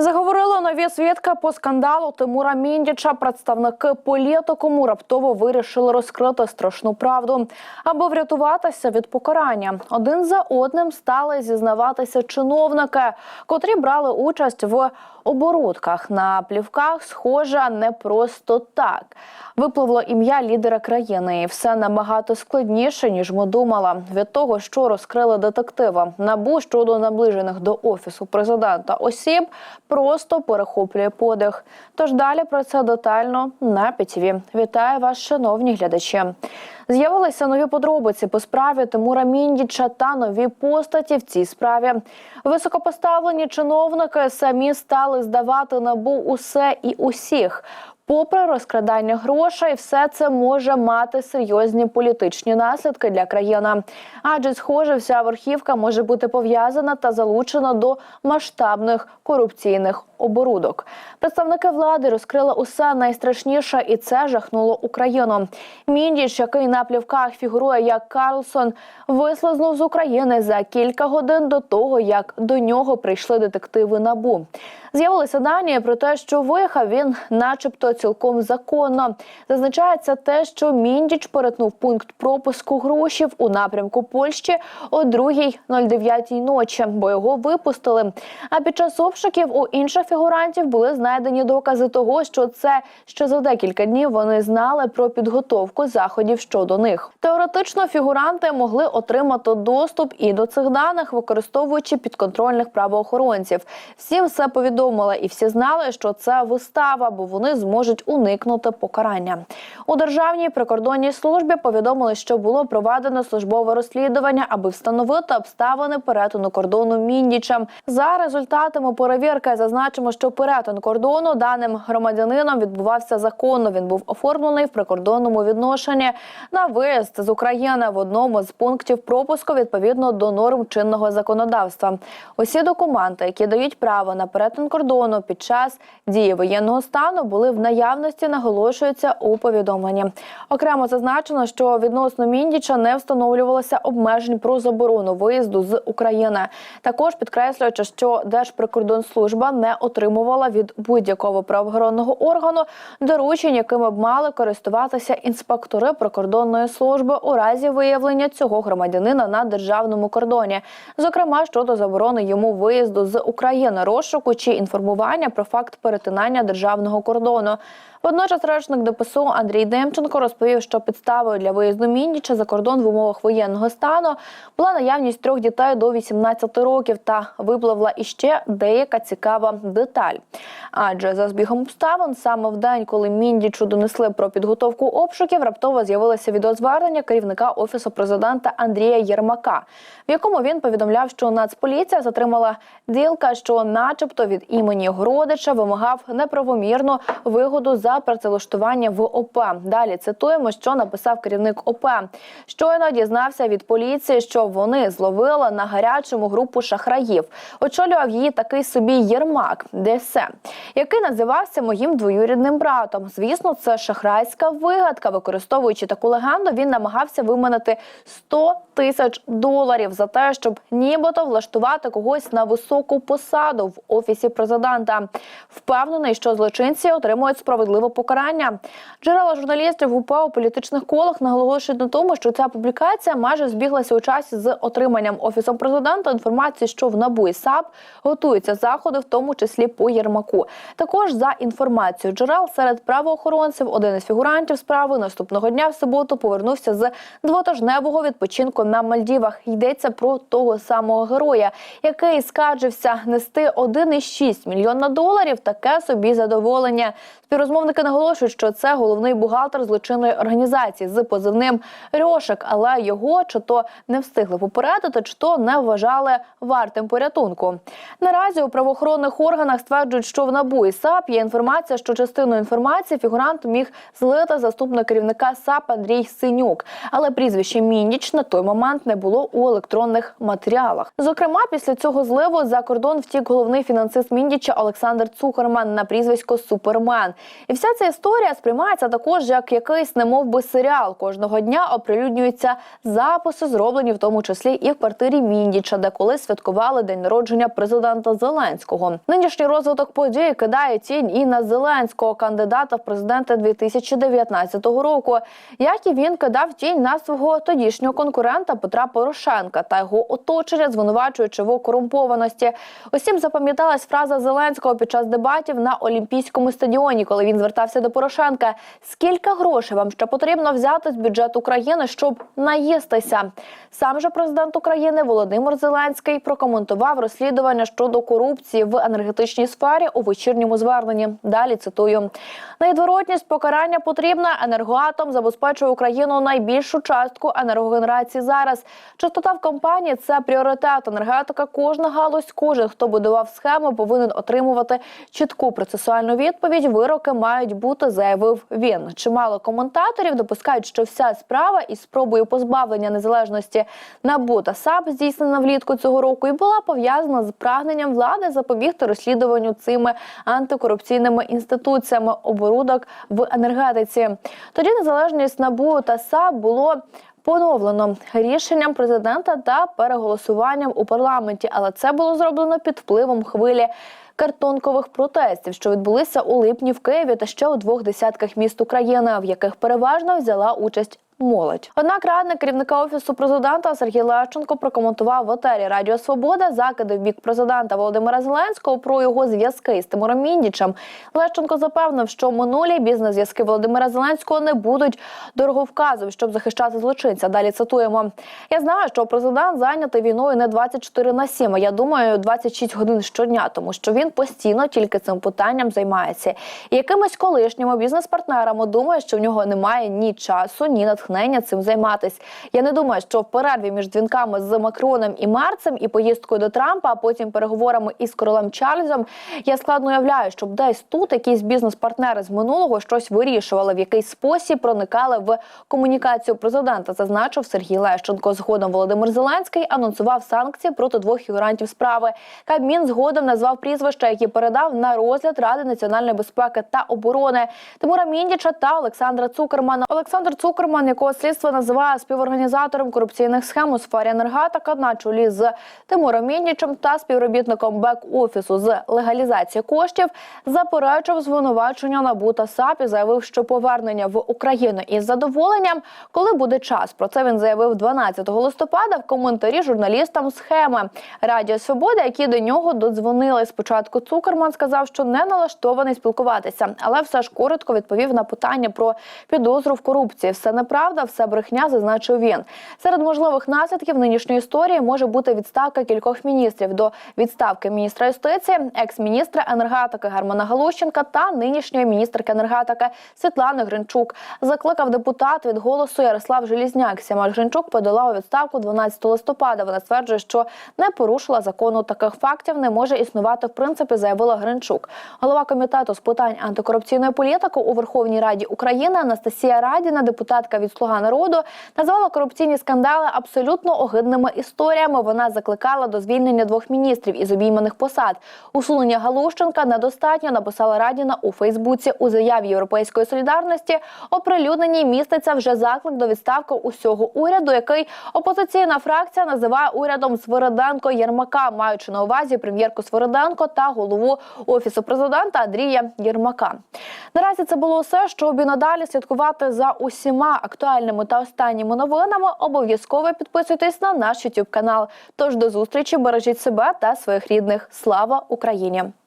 Заговорили нові свідки по скандалу Тимура Міндіча. Представники політикуму раптово вирішили розкрити страшну правду, аби врятуватися від покарання. Один за одним стали зізнаватися чиновники, котрі брали участь в оборудках. На плівках схожа не просто так. Випливло ім'я лідера країни, і все набагато складніше ніж ми думали. Від того, що розкрили детективи набу щодо наближених до офісу президента осіб, просто перехоплює подих. Тож далі про це детально на ПІТІВІ. Вітаю вас, шановні глядачі. З'явилися нові подробиці по справі Тимура Міндіча та нові постаті в цій справі. Високопоставлені чиновники самі стали здавати набу усе і усіх. Попри розкрадання грошей, все це може мати серйозні політичні наслідки для країни. Адже, схоже, вся верхівка може бути пов'язана та залучена до масштабних корупційних оборудок. Представники влади розкрили усе найстрашніше, і це жахнуло Україну. Міндіч, який на плівках фігурує як Карлсон, вислизнув з України за кілька годин до того, як до нього прийшли детективи набу. З'явилися дані про те, що виїхав він, начебто, цілком законно. Зазначається те, що Міндіч перетнув пункт пропуску грошів у напрямку Польщі о 2.09 ночі, бо його випустили. А під час обшуків у інших фігурантів були знайдені докази того, що це ще за декілька днів вони знали про підготовку заходів щодо них. Теоретично фігуранти могли отримати доступ і до цих даних, використовуючи підконтрольних правоохоронців. Всім все повідомили, і всі знали, що це вистава, бо вони зможуть уникнути покарання. У державній прикордонній службі повідомили, що було проведено службове розслідування, аби встановити обставини перетину кордону Міндічем. За результатами перевірки зазначимо, що перетин кордону даним громадянином відбувався законно. Він був оформлений в прикордонному відношенні на виїзд з України в одному з пунктів пропуску відповідно до норм чинного законодавства. Усі документи, які дають право на перетин кордону під час дії воєнного стану, були в наявності, наголошується у повідомленні. Окремо зазначено, що відносно Міндіча не встановлювалося обмежень про заборону виїзду з України. Також підкреслюючи, що Держприкордонслужба не отримувала від будь-якого правоохоронного органу доручень, якими б мали користуватися інспектори прикордонної служби у разі виявлення цього громадянина на державному кордоні, зокрема щодо заборони йому виїзду з України, розшуку чи інформування про факт перетинання державного кордону. Водночас речник ДПСУ Андрій Демченко розповів, що підставою для виїзду Міндіча за кордон в умовах воєнного стану була наявність трьох дітей до 18 років та випливла іще деяка цікава деталь. Адже за збігом обставин саме в день, коли Міндічу донесли про підготовку обшуків, раптово з'явилося відеозвернення керівника офісу президента Андрія Єрмака, в якому він повідомляв, що Нацполіція затримала ділка, що, начебто, від імені його родича вимагав неправомірну вигоду за працевлаштування в ОП. Далі цитуємо, що написав керівник ОП. Щойно дізнався від поліції, що вони зловили на гарячому групу шахраїв. Очолював її такий собі Єрмак, ДСМ, який називався моїм двоюрідним братом. Звісно, це шахрайська вигадка. Використовуючи таку легенду, він намагався виманити 100 тисяч доларів за те, щоб нібито влаштувати когось на високу посаду в офісі президента. Впевнений, що злочинці отримують справедливе покарання. Джерела журналістів УП у політичних колах наголошують на тому, що ця публікація майже збіглася у часі з отриманням офісом президента інформації, що в НАБУ і САП готуються заходи, в тому числі по Єрмаку. Також за інформацією джерел серед правоохоронців, один із фігурантів справи наступного дня в суботу повернувся з двотижневого відпочинку на Мальдівах. Йдеться про того самого героя, який скаржився нести 1,6 мільйона доларів. Таке собі задоволення. Співрозмовники наголошують, що це головний бухгалтер злочинної організації з позивним Рьошик, але його чи то не встигли попередити, чи то не вважали вартим порятунку. Наразі у правоохоронних органах стверджують, що в НАБУ і САП є інформація, що частину інформації фігурант міг злити заступник керівника САП Андрій Синюк, але прізвище Міндіч на той момент не було у електронних матеріалах. Зокрема, після цього зливу за кордон втік головний фінансист Міндіча Олександр Цукерман на прізвисько Супермен. І вся ця історія сприймається також як якийсь немов би серіал, кожного дня оприлюднюються записи, зроблені в тому числі і в квартирі Міндіча, де колись святкували день народження президента Зеленського. Нинішній розвиток подій кидає тінь і на Зеленського, кандидата в президенти 2019 року. Як і він кидав тінь на свого тодішнього конкурента Петра Порошенка та його оточення, звинувачуючи в корумпованості. Усім запам'яталась фраза Зеленського під час дебатів на Олімпійському стадіоні, коли він звертався до Порошенка. Скільки грошей вам ще потрібно взяти з бюджету України, щоб наїстися? Сам же президент України Володимир Зеленський прокоментував розслідування щодо корупції в енергетичній сфері у вечірньому зверненні. Далі цитую: невідворотність покарання потрібна. Енергоатом забезпечує Україну найбільшу частку енергогенерації зараз. Частота в компанії це пріоритет. Енергетика кожна галузь, кожен хто будував схему, повинен отримувати чітку процесуальну відповідь. Вироки мають бути, заявив він. Чимало коментаторів допускають, що вся справа із спробою позбавлення незалежності НАБУ та САП, здійснена влітку цього року, і була пов'язана з прагненням влади запобігти розслідуванню цими антикорупційними інституціями оборудок в енергетиці. Тоді незалежність НАБУ та САП було. Поновлено рішенням президента та переголосуванням у парламенті, але це було зроблено під впливом хвилі картонкових протестів, що відбулися у липні в Києві та ще у двох десятках міст України, в яких переважно взяла участь. Молодь, однак радник керівника офісу президента Сергій Лещенко прокоментував в етері Радіо Свобода закиди в бік президента Володимира Зеленського про його зв'язки з Тимуром Міндічем. Лещенко запевнив, що минулі бізнес-зв'язки Володимира Зеленського не будуть дороговказом, щоб захищати злочинця. Далі цитуємо: я знаю, що президент зайнятий війною не 24 на 7, а я думаю, 26 годин щодня, тому що він постійно тільки цим питанням займається. І якимось колишніми бізнес-партнерами думає, що в нього немає ні часу, ні натхнення цим займатись. Я не думаю, що в перерві між дзвінками з Макроном і Марцем і поїздкою до Трампа, а потім переговорами із королем Чарльзом, я складно уявляю, щоб десь тут якісь бізнес-партнери з минулого щось вирішували, в якийсь спосіб проникали в комунікацію президента. Зазначив Сергій Лещенко. Згодом Володимир Зеленський анонсував санкції проти двох фігурантів справи. Кабмін згодом назвав прізвища, які передав на розгляд Ради національної безпеки та оборони Тимура Міндіча та Олександра Цукермана. Олександр Цукерман, якого слідство називає співорганізатором корупційних схем у сфері енергетика на чолі з Тимуром Міндічем та співробітником бек-офісу з легалізації коштів, заперечив звинувачення НАБУ та САП і заявив, що повернення в Україну із задоволенням, коли буде час. Про це він заявив 12 листопада в коментарі журналістам схеми Радіо Свобода, які до нього додзвонили. Спочатку Цукерман сказав, що не налаштований спілкуватися, але все ж коротко відповів на питання про підозру в корупції. Все неправда, все брехня, зазначив він. Серед можливих наслідків нинішньої історії може бути відставка кількох міністрів до відставки міністра юстиції, екс-міністра енергетики Германа Галущенка та нинішньої міністерки енергетики Світлани Гринчук. Закликав депутат від голосу Ярослав Желізняк. Сямаль Гринчук подала у відставку 12 листопада. Вона стверджує, що не порушила закону. Таких фактів не може існувати в принципі, заявила Гринчук. Голова комітету з питань антикорупційної політики у Верховній Раді України Анастасія Радіна, депутатка від Слуга народу, назвала корупційні скандали абсолютно огидними історіями. Вона закликала до звільнення двох міністрів із обійманих посад. Усунення Галущенка недостатньо. Написала Радіна у Фейсбуці у заяві Європейської солідарності. Оприлюдненій міститься вже заклик до відставки усього уряду, який опозиційна фракція називає урядом Свириденко Єрмака, маючи на увазі прем'єрку Свириденко та голову офісу президента Андрія Єрмака. Наразі це було все, щоб і надалі слідкувати за усіма актуальними та останніми новинами. Обов'язково підписуйтесь на наш YouTube канал. Тож до зустрічі бережіть себе та своїх рідних. Слава Україні!